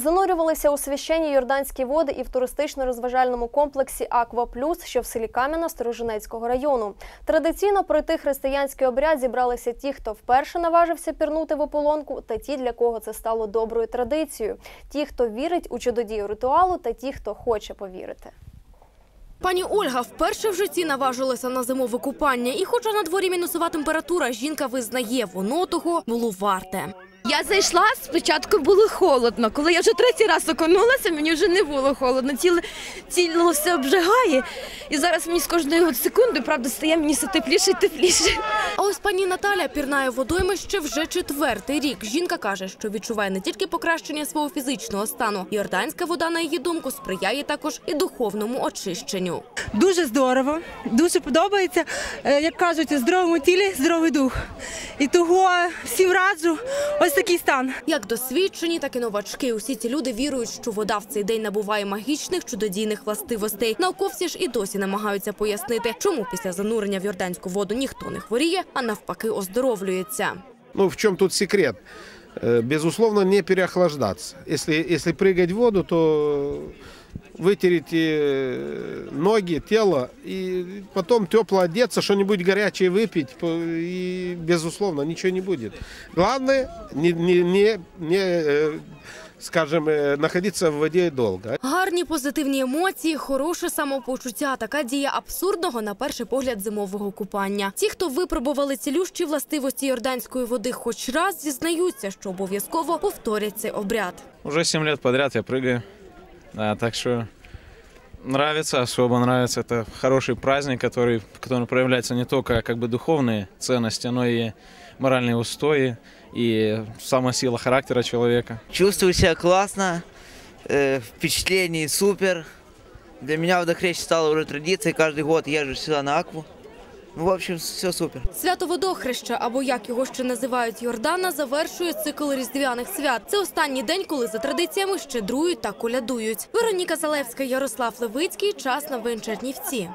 Занурювалися у священні йорданські води і в туристично-розважальному комплексі Аква Плюс, що в селі Кам'яна Сторожинецького району. Традиційно пройти християнський обряд зібралися ті, хто вперше наважився пірнути в ополонку, та ті, для кого це стало доброю традицією. Ті, хто вірить у чудодію ритуалу, та ті, хто хоче повірити. Пані Ольга вперше в житті наважилася на зимове купання, і хоча на дворі мінусова температура, жінка визнає, воно того було варте. Я зайшла, спочатку було холодно. Коли я вже третій раз окунулася, мені вже не було холодно. Тіло, тіло все обжигає. І зараз мені з кожної секунди, правда, стає мені все тепліше і тепліше. А ось пані Наталя пірнає водоймище вже четвертий рік. Жінка каже, що відчуває не тільки покращення свого фізичного стану. Йорданська вода, на її думку, сприяє також і духовному очищенню. Дуже здорово, дуже подобається. Е, Як кажуть, здоровому тілі здоровий дух. І того всім раджу ось такий стан. Як досвідчені, так і новачки. Усі ці люди вірують, що вода в цей день набуває магічних чудодійних властивостей. Науковці ж і досі намагаються пояснити, чому після занурення в йорданську воду ніхто не хворіє, а навпаки оздоровлюється. Ну, в чому тут секрет? Э, Безусловно, не переохлаждаться. Если, если прыгать в воду, то вытереть э, ноги, тело, и потом тепло одеться, что-нибудь горячее выпить, по- и, безусловно, ничего не будет. Главное, не, не, не, не э, скажем, э, находиться в воде долго. Гарні позитивні емоції, хороше самопочуття. Така дія абсурдного на перший погляд зимового купання. Ті, хто випробували цілющі властивості йорданської води, хоч раз зізнаються, що обов'язково повторять цей обряд. Уже 7 лет подряд я прыгаю. Да, так что нравится, особо нравится. Это хороший праздник, который, в котором проявляются не только как бы духовные ценности, но и моральные устои и сама сила характера человека. Чувствую себя классно, э, впечатление супер. Для меня водохрещ стало уже традицией, каждый год езжу сюда на Акву. Ну, в общем, все супер. Свято водохреща, або як його ще називають Йордана, завершує цикл різдвяних свят. Це останній день, коли за традиціями щедрують та колядують. Вероніка Залевська, Ярослав Левицький. Час новин Чернівці.